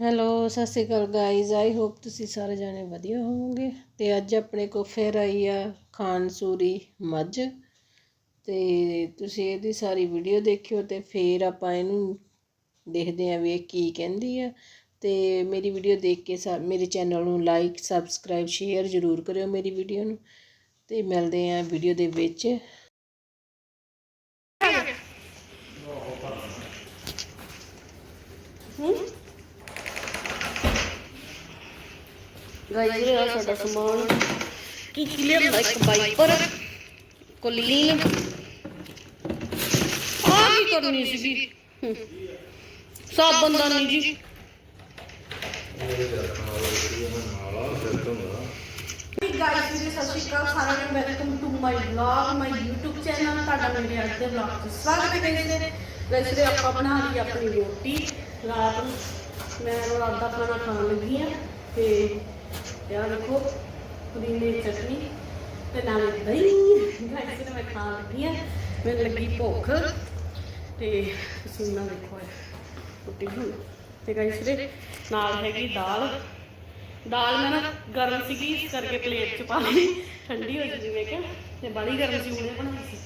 Hello, ਸਤਿ ਸ਼੍ਰੀ ਅਕਾਲ guys I hope ਤੁਸੀਂ ਸਾਰੇ ਜਾਣੇ ਵਧੀਆ ਹੋਵੋਗੇ। ਤੇ ਅੱਜ ਆਪਣੇ ਕੋਲ ਫਿਰ ਆਈ ਆ ਖਾਨਸੂਰੀ ਮੱਝ। ਤੇ ਤੁਸੀਂ ਇਹਦੀ ਸਾਰੀ ਵੀਡੀਓ ਦੇਖਿਓ ਤੇ ਫਿਰ ਆਪਾਂ ਇਹਨੂੰ ਦੇਖਦੇ ਆਂ ਵੀ ਇਹ ਕੀ ਕਹਿੰਦੀ ਆ। ਤੇ ਮੇਰੀ ਵੀਡੀਓ ਦੇਖ ਕੇ ਸਾ ਮੇਰੇ ਚੈਨਲ ਨੂੰ ਲਾਈਕ ਸਬਸਕ੍ਰਾਈਬ ਸ਼ੇਅਰ ਜ਼ਰੂਰ ਕਰਿਓ ਮੇਰੀ ਵੀਡੀਓ ਨੂੰ। ਤੇ ਮਿਲਦੇ ਆਂ ਵੀਡੀਓ ਦੇ ਵਿੱਚ। ਗਾਇਸ ਇਹ ਆ ਸਾਡਾ ਸਮਾਨ। ਕੀ ਕੀ ਲਿਆਂਦਾ ਇੱਕ ਵਾਈਪਰ ਕੋਲੀਨ। ਆ ਕੀ ਕਰਨੀ ਹਮ। ਸਾਬਣ ਦਾ ਨਹੀਂ ਜੀ। ਗਾਇਸ ਜੀ। ਸਤਿ ਸ਼੍ਰੀ ਅਕਾਲ ਸਾਰਿਆਂ ਨੂੰ। Welcome to my vlog my YouTube channel ਤੁਹਾਡਾ ਮੇਰੇ ਅੱਜ ਦੇ ਵਲੌਗ 'ਚ ਸਵਾਗਤ ਹੈ ਗਾਇਸ ਜੀ। ਵੈਸੇ ਤੇ ਆਪਾਂ ਬਣਾ ਲਈ ਆਪਣੀ ਰੋਟੀ। ਰਾਤ ਨੂੰ ਮੈਂ ਰਾਤ ਦਾ ਖਾਣਾ ਖਾਣ ਲੱਗੀ ਆ ਤੇ ਯਾਰ ਦੇਖੋ ਪੁਦੀਨੇ ਦੀ ਚਟਨੀ ਤੇ ਨਾਲ ਦਹੀਂ। ਗਾਇਸ ਜੀ ਮੈਂ ਖਾਣ ਲੱਗੀ ਆ ਮੈਨੂੰ ਲੱਗੀ ਭੁੱਖ ਤੇ ਸੁਣਨਾ ਦੇਖੋ ਰੋਟੀ ਹੁਣ ਤੇ ਗਾਇਸ ਜੀ ਨਾਲ ਹੈਗੀ ਦਾਲ। ਦਾਲ ਮੈਂ ਨਾ ਗਰਮ ਸੀਗੀ, ਇਸ ਕਰਕੇ ਪਲੇਟ 'ਚ ਪਾ ਲਈ। ਠੰਡੀ ਹੋ ਜੀ ਜਿਵੇਂ ਕਿ ਤੇ ਬੜੀ ਗਰਮ ਸੀ, ਉਹਨੇ ਬਣਾਈ ਸੀ।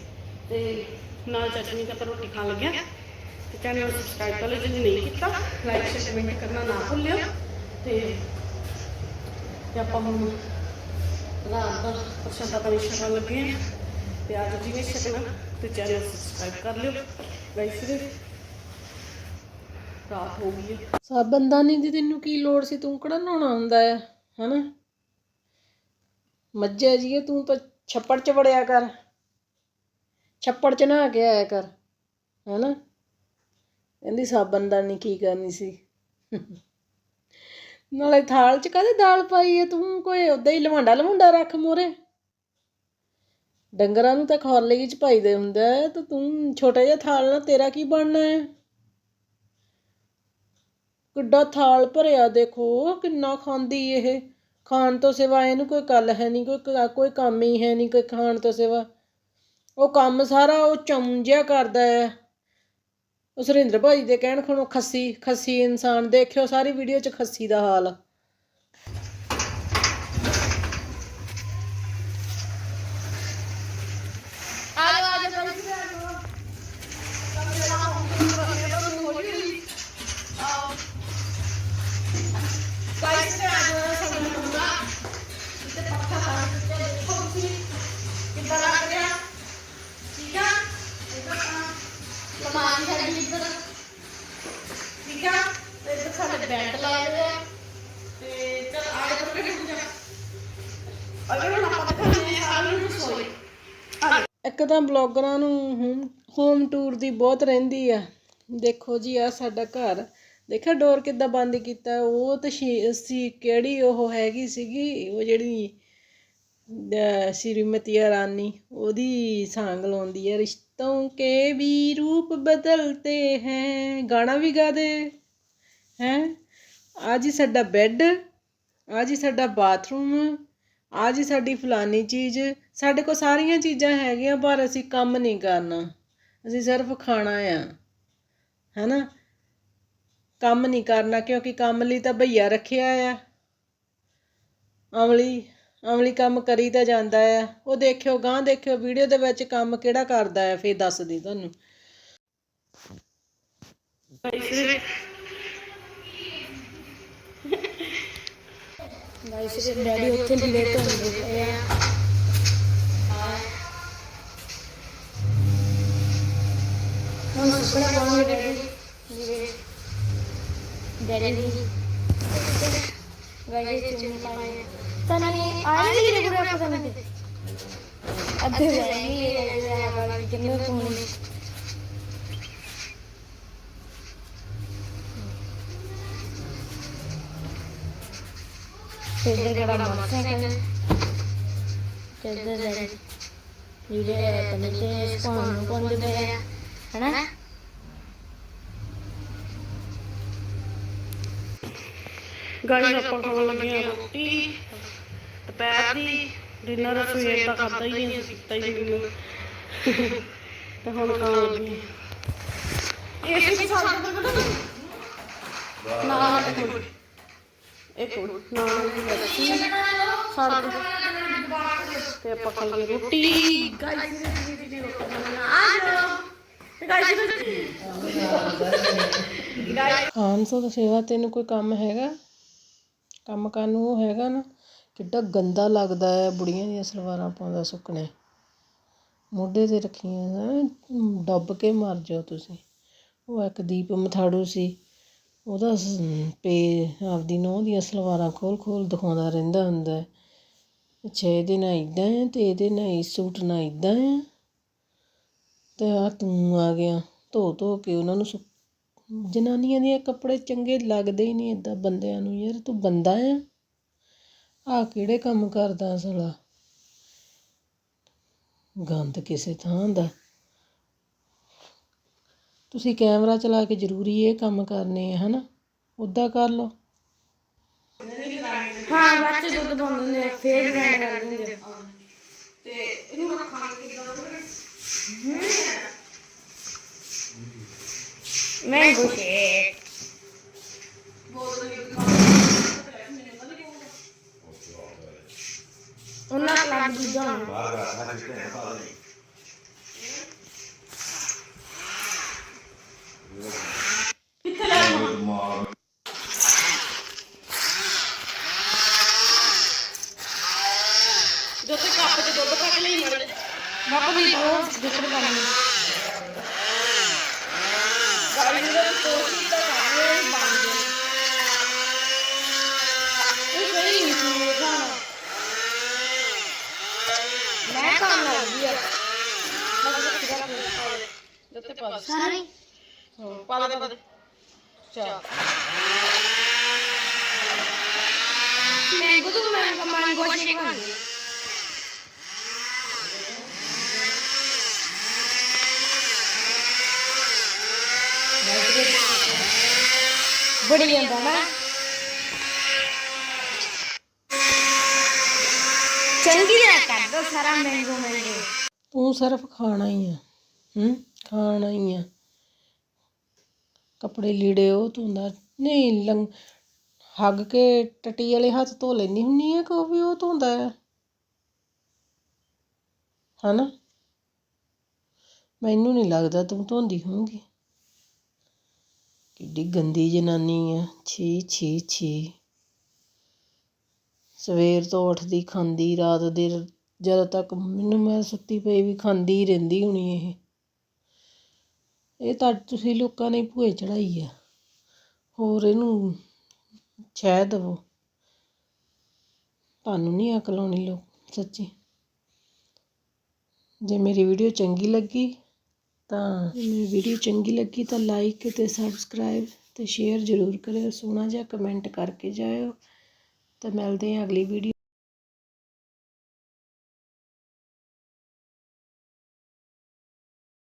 ਤੇ ਨਾਲ ਚਟਨੀ ਤੇ ਆਪਾਂ ਰੋਟੀ ਖਾਣ ਲੱਗਿਆ। ਤੇ ਚੈਨਲ ਨੂੰ ਸਬਸਕ੍ਰਾਈਬ ਕਰ ਲਿਓ, ਜੇ ਨਹੀਂ ਕੀਤਾ ਲਾਈਕ ਸ਼ੇਅਰ ਕਮੈਂਟ ਕਰਨਾ ਨਾ ਭੁੱਲਿਓ। ਤੇ ਤੇ ਆਪਾਂ ਹੁਣ ਰਾਤ ਦਾ ਪ੍ਰਸ਼ਾਦਾ ਪਾਣੀ ਛਕਣ ਲੱਗੇ ਹਾਂ ਤੇ ਅੱਜ ਜੀ ਨੇ ਛਕਣਾ ਤੇ ਚੈਨਲ ਸਬਸਕ੍ਰਾਈਬ ਕਰ ਲਿਓ ਗਾਇਸ ਜੀ ਰਾਤ ਹੋ ਗਈ ਹੈ ਸਾਬਣਦਾਨੀ ਦੀ ਤੈਨੂੰ ਕੀ ਲੋੜ ਸੀ? ਤੂੰ ਕਿਹੜਾ ਨਹਾਉਣਾ ਹੁੰਦਾ ਆ ਹਨਾ? ਮੱਝੇ ਜੀਏ, ਤੂੰ ਤਾਂ ਛੱਪੜ 'ਚ ਵੜਿਆ ਕਰ। ਛੱਪੜ 'ਚ ਨਹਾ ਕੇ ਆਇਆ ਕਰ, ਹਨਾ? ਕਹਿੰਦੀ ਸਾਬਣਦਾਨੀ ਕੀ ਕਰਨੀ ਸੀ। ਨਾਲੇ ਥਾਲ 'ਚ ਕਾਹਦੇ ਦਾਲ ਪਾਈ ਹੈ ਤੂੰ ਕੋਈ ਉਦਾਂ ਹੀ ਲਵਾਂਡਾ ਲਵਾਂਡਾ ਰੱਖ ਮੋਰੇ ਡੰਗਰਾਂ ਨੂੰ ਤਾਂ ਖੌਰਲੀ 'ਚ ਪਾਈਦੇ ਹੁੰਦਾ ਹੈ ਤੇ ਤੂੰ ਛੋਟਾ ਜਿਹਾ ਥਾਲ ਨਾਲ ਤੇਰਾ ਕੀ ਬਣਨਾ ਹੈ ਕਿੱਡਾ ਥਾਲ ਭਰਿਆ ਦੇਖੋ, ਕਿੰਨਾ ਖਾਂਦੀ ਇਹ। ਖਾਣ ਤੋਂ ਸਿਵਾ ਇਹਨੂੰ ਕੋਈ ਗੱਲ ਹੈ ਨਹੀਂ ਕੋਈ ਕ- ਕੋਈ ਕੰਮ ਹੀ ਹੈ ਨਹੀਂ ਕੋਈ ਖਾਣ ਤੋਂ ਸਿਵਾ। ਉਹ ਕੰਮ ਸਾਰਾ ਉਹ ਚਮਜਿਆ ਕਰਦਾ ਹੈ ਉਹ ਸੁਰਿੰਦਰ ਭਾਜੀ ਦੇ ਕਹਿਣ ਖਣੋ ਖੱਸੀ ਖੱਸੀ ਇਨਸਾਨ ਦੇਖਿਓ, ਸਾਰੀ ਵੀਡੀਓ 'ਚ ਖੱਸੀ ਦਾ ਹਾਲ ਆਜੋ ਆਜੋ ਗਾਇਸ ਆਜੋ ਗਾਇਸ ਤੇ ਆਜੋ ਸਾਨੂੰ ਮੁੰਡਾ ਤੇ ਪੱਖਾ ਲਾ ਕੇ ਦੇਖੋ ਤੁਸੀਂ ਕਿੱਦਾਂ ਲੱਗ ਰਿਹਾ ਠੀਕ ਆ ਇੱਧਰ ਆ ਕਮਾਨ ਹੈ ਇੱਧਰ ਠੀਕ ਆ ਤੇ ਇੱਧਰ ਸਾਡੇ ਬੈਂਟ ਤੇ ਚਲ ਆਏ ਪਰ ਕਿਹੜੇ ਜਾ ਅਗਰ ਹੁਣ ਆਪਾਂ ਦਿਖਾਉਂਦੇ ਆ ਸਾਰਿਆਂ ਨੂੰ ਰਸੋਈ ਇੱਕ ਤਾਂ ਬਲੌਗਰਾਂ ਨੂੰ ਹੋਮ ਟੂਰ ਦੀ ਬਹੁਤ ਰਹਿੰਦੀ ਆ। ਦੇਖੋ ਜੀ ਆ ਸਾਡਾ ਘਰ। ਦੇਖਿਆ, ਡੋਰ ਕਿੱਦਾਂ ਬੰਦ ਕੀਤਾ? ਉਹ ਤਾਂ ਸ਼ੀ- ਸੀ, ਕਿਹੜੀ ਉਹ ਹੈਗੀ ਸੀਗੀ? ਉਹ ਜਿਹੜੀ ਸ਼੍ਰੀਮਤੀ ਰਾਨੀ ਉਹਦੀ ਸਾਂਗ ਲਾਉਂਦੀ ਹੈ ਰਿਸ਼ਤੋਂ ਕੇ ਵੀ ਰੂਪ ਬਦਲਤੇ ਹੈ। ਗਾਣਾ ਵੀ ਗਾ ਦੇ, ਹੈ? ਆਹ ਜੀ ਸਾਡਾ ਬੈੱਡ ਆਹ ਜੀ ਸਾਡਾ ਬਾਥਰੂਮ ਆਹ ਜੀ ਸਾਡੀ ਫਲਾਨੀ ਚੀਜ਼। ਸਾਡੇ ਕੋਲ ਸਾਰੀਆਂ ਚੀਜ਼ਾਂ ਹੈਗੀਆਂ, ਪਰ ਅਸੀਂ ਕੰਮ ਨਹੀਂ ਕਰਨਾ। ਅਸੀਂ ਸਿਰਫ ਖਾਣਾ ਆ। ਹੈ ਨਾ ਕੰਮ ਨਹੀਂ ਕਰਨਾ, ਕਿਉਂਕਿ ਕੰਮ ਲਈ ਤਾਂ ਭਈਆ ਰੱਖਿਆ ਆ। ਅਮਲੀ ਅਮਲੀ ਕੰਮ ਕਰੀ ਤਾਂ ਜਾਂਦਾ ਆ। ਉਹ ਦੇਖਿਓ ਗਾਂ ਦੇਖਿਓ, ਵੀਡੀਓ ਦੇ ਵਿੱਚ ਕੰਮ ਕਿਹੜਾ ਕਰਦਾ ਆ, ਫੇਰ ਦੱਸਦੀ ਤੁਹਾਨੂੰ। ਗਾਇਸ ਡੈਡੀ ਉੱਥੇ ਲੇਟ ਹੁੰਦੇ ਪਏ ਆ। ਹੁਣ ਸੁਪਨਾ ਪਾਉਣਗੇ ਡੈਡੀ। ਡੈਡੀ ਗਾਇਸ ਚੁੰਨੀ ਪਾਏ ਆਏ ਨਹੀਂ ਰੇ ਗੁਰੇ ਪਤਾ ਨਹੀਂ। ਅੱਧੇ ਨਹੀਂ ਇਹ ਕਿੰਨੇ ਪਾਉਣੇ ਤੇ ਆ ਗਾੜੀ ਆਪਾਂ ਖਾਣ ਲੱਗੇ ਆ ਰੋਟੀ। ਦੁਪਹਿਰ ਦੀ ਡਿਨਰ ਸਵੇਰ ਦਾ ਖਾਦਾ ਹੀ ਨਹੀਂ ਅਸੀਂ ਕੀਤਾ ਹੀ ਨਹੀਂ। ਤੇ ਹੁਣ ਖਾਣ ਲੱਗੇ ਆ। ਇਹ ਸੀ ਸਾਡੇ ਕੋਲ ਨਾ। ਇੱਕ ਮਿੰਟ ਇੱਕ ਮਿੰਟ ਨਾ ਲੱਸੀ ਸਾਡੇ ਤੇ ਆਪਾਂ ਖਾਈਏ ਰੋਟੀ। ਗਾਈਸ ਦੀ ਰੋਟੀ ਬਣਾਉਣਾ ਆ ਜਾਓ। ਤੇ ਗਾਈਸ ਖਾਨਸੋ ਦਾ ਸੇਵਾ ਤੈਨੂੰ ਕੋਈ ਕੰਮ ਹੈਗਾ? ਕੰਮ ਕਰਨ ਨੂੰ ਉਹ ਹੈਗਾ ਨਾ, ਕਿੱਡਾ ਗੰਦਾ ਲੱਗਦਾ ਹੈ, ਬੁੜੀਆਂ ਦੀਆਂ ਸਲਵਾਰਾਂ ਪਾਉਂਦਾ ਸੁੱਕਣੇ। ਮੋਢੇ ਤੇ ਰੱਖੀਆਂ ਡੱਬ ਕੇ ਮਰ ਜਾਓ ਤੁਸੀਂ। ਉਹ ਇੱਕ ਦੀਪ ਮਥਾੜੂ ਸੀ। ਉਹਦਾ ਪੇ, ਆਪਦੀ ਨੂੰਹ ਦੀਆਂ ਸਲਵਾਰਾਂ ਖੋਲ ਖੋਲ ਦਿਖਾਉਂਦਾ ਰਹਿੰਦਾ ਹੁੰਦਾ। ਅੱਛਾ, ਇਹਦੇ ਨਾਲ ਇੱਦਾਂ ਹੈ ਅਤੇ ਇਹਦੇ ਨਾਲ ਇਸ ਸੂਟ ਨਾਲ ਇੱਦਾਂ ਆ ਅਤੇ ਆਹ ਤੂੰ ਆ ਗਿਆ ਧੋ ਧੋ ਕੇ ਉਹਨਾਂ ਨੂੰ ਸੁ, ਜਨਾਨੀਆਂ ਦੇ ਕੱਪੜੇ ਚੰਗੇ ਲੱਗਦੇ ਹੀ ਨਹੀਂ ਇੱਦਾਂ ਬੰਦਿਆਂ ਨੂੰ, ਯਾਰ ਤੂੰ ਬੰਦਾ ਆ ਆਹ ਕਿਹੜੇ ਕੰਮ ਕਰਦਾ ਸਾਲਾ? ਗੰਦ ਕਿਸੇ ਥਾਂ ਦਾ। ਤੁਸੀਂ ਕੈਮਰਾ ਚਲਾ ਕੇ ਜ਼ਰੂਰੀ ਇਹ ਕੰਮ ਕਰਨੇ ਆ ਹਨਾ ਉੱਦਾਂ ਕਰ ਲਓ ਹਾਂ ਬੱਚੇ ਦੁੱਧ ਪਾਉਂਦੇ ਨੇ ਫੇਰ ਗ੍ਰੈਂਡ ਕਰ ਦਿੰਦੇ ਤੇ ਇਹਨੂੰ ਰੱਖਾਂ ਮੈਂਗੋ ਸ਼ੇਕ ਉਹਨਾਂ ਲੱਗ ਦੂਜਾ ਹੋਣਾ ਜੋ ਤੇ ਕੱਪ ਚ ਦੁੱਧ ਕੱਢ ਲਈ ਮੜੇ ਕੱਪ ਵੀ ਉਹ ਦੁੱਧ ਪਾਣੀ ਗਾੜੀ ਦੇ ਕੋਸ਼ਿਸ਼ ਤਾਂ ਕਰ ਰਹੇ ਬਣ ਗਏ ਇਹ ਸਹੀ ਨਹੀਂ ਸੀ ਇਹ ਖਾਣਾ ਮੈਂ ਕੰਮ ਲੱਗੀ ਆ ਦੁੱਧ ਪਾ ਦੇ ਸਾਰੇ ਪਾ ਦੇ ਪਾ ਦੇ ਚਾ ਮੈਂਗੋ ਤੋਂ ਮੈਂਗੋ ਮੈਂਗੋ ਸ਼ੇਕ ਬਣ ਬੜੀ ਜਾਂਦਾ ਨਾ। ਚੰਗੀ ਤਰ੍ਹਾਂ ਕਰ ਦੋ ਸਾਰਾ ਮੈਂਗੋ ਮੈਂਗੋ ਤੂੰ ਸਿਰਫ ਖਾਣਾ ਹੀ ਆ, ਹੂੰ? ਖਾਣਾ ਹੀ ਆ। ਕੱਪੜੇ ਲੀੜੇ ਉਹ ਧੋਂਦਾ ਨਹੀਂ ਲੰਗ ਹੱਗ ਕੇ ਟੱਟੀ ਵਾਲੇ ਹੱਥ ਧੋ ਲੈਂਦੀ ਹੁੰਨੀ ਆ ਕਿ ਉਹ ਵੀ ਉਹ ਧੋਂਦਾ ਆ? ਹਨਾ? ਮੈਨੂੰ ਨਹੀਂ ਲੱਗਦਾ ਤੂੰ ਧੋਂਦੀ ਹੋਊਗੀ। ਕਿੱਡੀ ਗੰਦੀ ਜਨਾਨੀ ਆ, ਛੀ ਛੀ ਛੀ। ਸਵੇਰ ਤੋਂ ਉੱਠਦੀ ਖਾਂਦੀ, ਰਾਤ ਦੇ ਜਦੋਂ ਤੱਕ ਮੈਨੂੰ ਮੈਂ ਸੁੱਤੀ ਪਈ ਵੀ ਖਾਂਦੀ ਰਹਿੰਦੀ ਹੋਣੀ ਇਹ। ਇਹ ਤਾਂ ਤੁਸੀਂ ਲੋਕਾਂ ਨੇ ਭੂਏ ਚੜਾਈ ਆ। ਹੋਰ ਇਹਨੂੰ ਛਹਿ ਦੇਵੋ। ਤੁਹਾਨੂੰ ਨਹੀਂ ਅਕਲ ਆਉਣੀ ਲੋਕ, ਸੱਚੀ। ਜੇ ਮੇਰੀ ਵੀਡੀਓ ਚੰਗੀ ਲੱਗੀ ਤਾਂ ਜੇ ਮੇਰੀ ਵੀਡੀਓ ਚੰਗੀ ਲੱਗੀ ਤਾਂ ਲਾਈਕ ਅਤੇ ਸਬਸਕ੍ਰਾਈਬ ਅਤੇ ਸ਼ੇਅਰ ਜ਼ਰੂਰ ਕਰਿਓ, ਸੋਹਣਾ ਜਿਹਾ ਕਮੈਂਟ ਕਰਕੇ ਜਾਇਓ। ਤਾਂ ਮਿਲਦੇ ਹਾਂ ਅਗਲੀ ਵੀਡੀਓ